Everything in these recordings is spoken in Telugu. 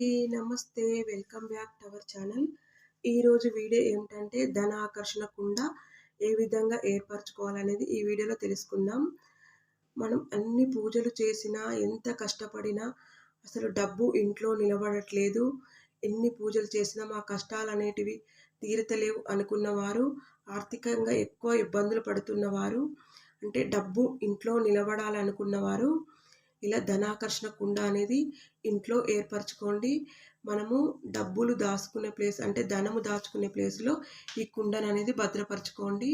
ఈ నమస్తే welcome back to our channel. ఈరోజు వీడియో ఏమిటంటే ధన ఆకర్షణ కుండ ఏ విధంగా ఏర్పరచుకోవాలనేది ఈ వీడియోలో తెలుసుకుందాం. మనం అన్ని పూజలు చేసినా ఎంత కష్టపడినా అసలు డబ్బు ఇంట్లో నిలబడట్లేదు. ఎన్ని పూజలు చేసినా మా కష్టాలు అనేటివి తీరతలేవు అనుకున్నవారు ఆర్థికంగా ఎక్కువ ఇబ్బందులు పడుతున్నవారు అంటే డబ్బు ఇంట్లో నిలబడాలనుకున్నవారు ఇలా ధనాకర్షణ కుండ అనేది ఇంట్లో ఏర్పరచుకోండి. మనము డబ్బులు దాచుకునే ప్లేస్ అంటే ధనము దాచుకునే ప్లేస్లో ఈ కుండను అనేది భద్రపరచుకోండి.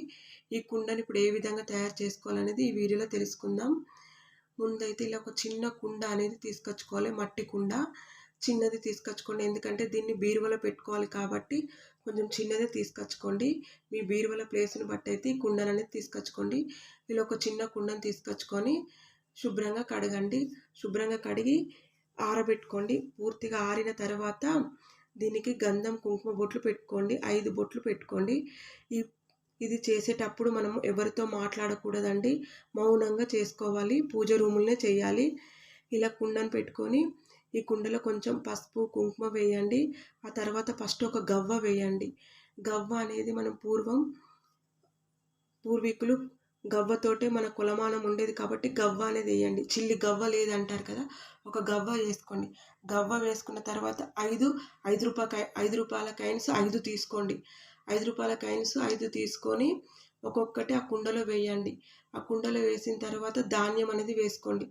ఈ కుండని ఇప్పుడు ఏ విధంగా తయారు చేసుకోవాలనేది ఈ వీడియోలో తెలుసుకుందాం. ముందైతే ఇలా ఒక చిన్న కుండ అనేది తీసుకొచ్చుకోవాలి మట్టి కుండ. చిన్నది తీసుకొచ్చుకోండి. ఎందుకంటే దీన్ని బీరువలో పెట్టుకోవాలి కాబట్టి కొంచెం చిన్నదే తీసుకొచ్చుకోండి. మీ బీరువల ప్లేస్ని బట్టి అయితే ఈ కుండను అనేది తీసుకొచ్చుకోండి. ఇలా ఒక చిన్న కుండను తీసుకొచ్చుకొని శుభ్రంగా కడగండి. శుభ్రంగా కడిగి ఆరబెట్టుకోండి. పూర్తిగా ఆరిన తర్వాత దీనికి గంధం కుంకుమ బొట్లు పెట్టుకోండి. ఐదు బొట్లు పెట్టుకోండి. ఈ ఇది చేసేటప్పుడు మనం ఎవరితో మాట్లాడకూడదండి. మౌనంగా చేసుకోవాలి. పూజ రూములనే చేయాలి. ఇలా కుండను పెట్టుకొని ఈ కుండలో కొంచెం పసుపు కుంకుమ వేయండి. ఆ తర్వాత ఫస్ట్ ఒక గవ్వ వేయండి. గవ్వ అనేది మనం పూర్వం పూర్వీకులు గవ్వతోటే మన కులమానం ఉండేది కాబట్టి గవ్వ అనేది వేయండి. చిల్లి గవ్వ లేదంటారు కదా ఒక గవ్వ వేసుకోండి. గవ్వ వేసుకున్న తర్వాత ఐదు ఐదు రూపాయ ఐదు రూపాయల కాయిన్స్ ఐదు తీసుకోండి. ఐదు రూపాయల కాయిన్స్ ఐదు తీసుకొని ఒక్కొక్కటి ఆ కుండలో వేయండి. ఆ కుండలో వేసిన తర్వాత ధాన్యం అనేది వేసుకోండి.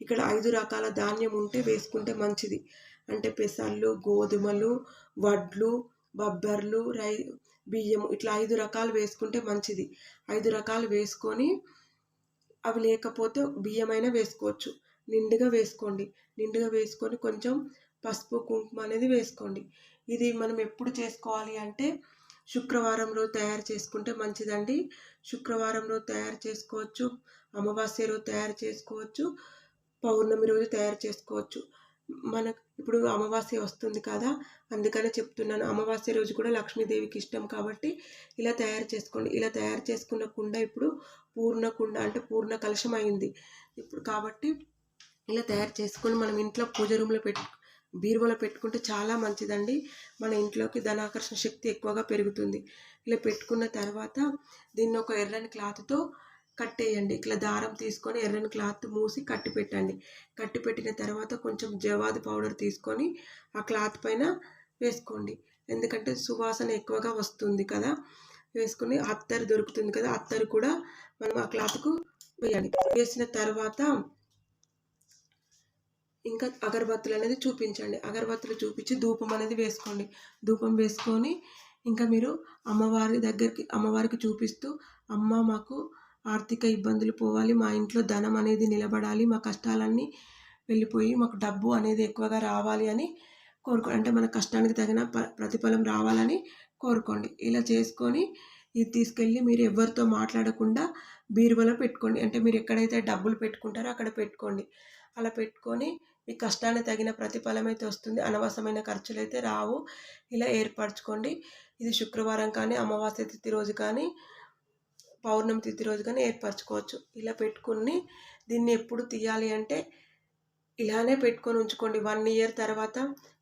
ఇక్కడ ఐదు రకాల ధాన్యం ఉంటే వేసుకుంటే మంచిది. అంటే పెసళ్ళు గోధుమలు వడ్లు బొబ్బర్లు రై బియ్యం ఇట్లా ఐదు రకాలు వేసుకుంటే మంచిది. ఐదు రకాలు వేసుకొని అవి లేకపోతే బియ్యమైనా వేసుకోవచ్చు. నిండుగా వేసుకోండి. నిండుగా వేసుకొని కొంచెం పసుపు కుంకుమ అనేది వేసుకోండి. ఇది మనం ఎప్పుడు చేసుకోవాలి అంటే శుక్రవారంలో తయారు చేసుకుంటే మంచిదండి. శుక్రవారంలో తయారు చేసుకోవచ్చు. అమావాస్య రోజు తయారు చేసుకోవచ్చు. పౌర్ణమి రోజు తయారు చేసుకోవచ్చు. మనకు ఇప్పుడు అమావాస్య వస్తుంది కదా అందుకనే చెప్తున్నాను. అమావాస్య రోజు కూడా లక్ష్మీదేవికి ఇష్టం కాబట్టి ఇలా తయారు చేసుకోండి. ఇలా తయారు చేసుకున్న కుండ ఇప్పుడు పూర్ణ కుండ అంటే పూర్ణ కలశం అయింది ఇప్పుడు కాబట్టి ఇలా తయారు చేసుకొని మనం ఇంట్లో పూజ రూమ్లో పెట్టు బీరువలో పెట్టుకుంటే చాలా మంచిదండి. మన ఇంట్లోకి ధనాకర్షణ శక్తి ఎక్కువగా పెరుగుతుంది. ఇలా పెట్టుకున్న తర్వాత దీన్ని ఒక ఎర్రని క్లాత్తో కట్టేయండి. ఇట్లా దారం తీసుకొని ఎర్రని క్లాత్ మూసి కట్టి పెట్టండి. కట్టి పెట్టిన తర్వాత కొంచెం జవాదు పౌడర్ తీసుకొని ఆ క్లాత్ పైన వేసుకోండి. ఎందుకంటే సువాసన ఎక్కువగా వస్తుంది కదా. వేసుకుని అత్తరు దొరుకుతుంది కదా అత్తరు కూడా మనం ఆ క్లాత్కు వేయండి వేసిన తర్వాత ఇంకా అగరబత్తులు అనేది చూపించండి. అగరబత్తులు చూపించి ధూపం అనేది వేసుకోండి. ధూపం వేసుకొని ఇంకా మీరు అమ్మవారి దగ్గరికి అమ్మవారికి చూపిస్తూ అమ్మ మాకు ఆర్థిక ఇబ్బందులు పోవాలి మా ఇంట్లో ధనం అనేది నిలబడాలి మా కష్టాలన్నీ వెళ్ళిపోయి మాకు డబ్బు అనేది ఎక్కువగా రావాలి అని కోరుకో అంటే మన కష్టానికి తగిన ప్రతిఫలం రావాలని కోరుకోండి. ఇలా చేసుకొని ఇది తీసుకెళ్ళి మీరు ఎవరితో మాట్లాడకుండా బీరువలో పెట్టుకోండి. అంటే మీరు ఎక్కడైతే డబ్బులు పెట్టుకుంటారో అక్కడ పెట్టుకోండి. అలా పెట్టుకొని మీ కష్టానికి తగిన ప్రతిఫలం అయితే వస్తుంది. అనవసరమైన ఖర్చులు అయితే రావు. ఇలా ఏర్పరచుకోండి. ఇది శుక్రవారం కానీ అమావాస్య తిథి రోజు కానీ పౌర్ణమి తిథి రోజు కానీ ఏర్పరచుకోవచ్చు. ఇలా పెట్టుకుని దీన్ని ఎప్పుడు తీయాలి అంటే ఇలానే పెట్టుకొని ఉంచుకోండి. వన్ ఇయర్ తర్వాత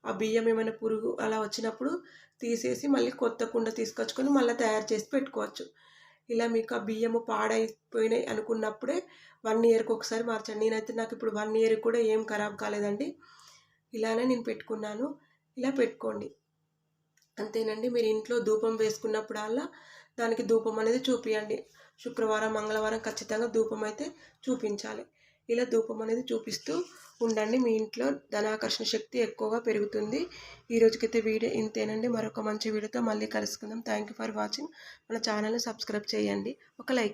ఆ బియ్యం ఏమైనా పురుగు అలా వచ్చినప్పుడు తీసేసి మళ్ళీ కొత్త కుండ తీసుకొచ్చుకొని మళ్ళీ తయారు చేసి పెట్టుకోవచ్చు. ఇలా మీకు ఆ బియ్యము పాడైపోయినాయి అనుకున్నప్పుడే వన్ ఇయర్కి ఒకసారి మార్చండి. నేనైతే నాకు ఇప్పుడు వన్ ఇయర్ కూడా ఏం ఖరాబ్ కాలేదండి. ఇలానే నేను పెట్టుకున్నాను. ఇలా పెట్టుకోండి. అంతేనండి. మీరు ఇంట్లో ధూపం వేసుకున్నప్పుడల్లా దానికి ధూపం అనేది చూపించండి శుక్రవారం మంగళవారం ఖచ్చితంగా ధూపం అయితే చూపించాలి. ఇలా ధూపం అనేది చూపిస్తూ ఉండండి. మీ ఇంట్లో ధనాకర్షణ శక్తి ఎక్కువగా పెరుగుతుంది. ఈ రోజుకైతే వీడియో ఇంతేనండి. మరొక మంచి వీడియోతో మళ్ళీ కలుసుకుందాం. థ్యాంక్ యూ ఫర్ వాచింగ్ మన ఛానల్ని సబ్స్క్రైబ్ చేయండి. ఒక లైక్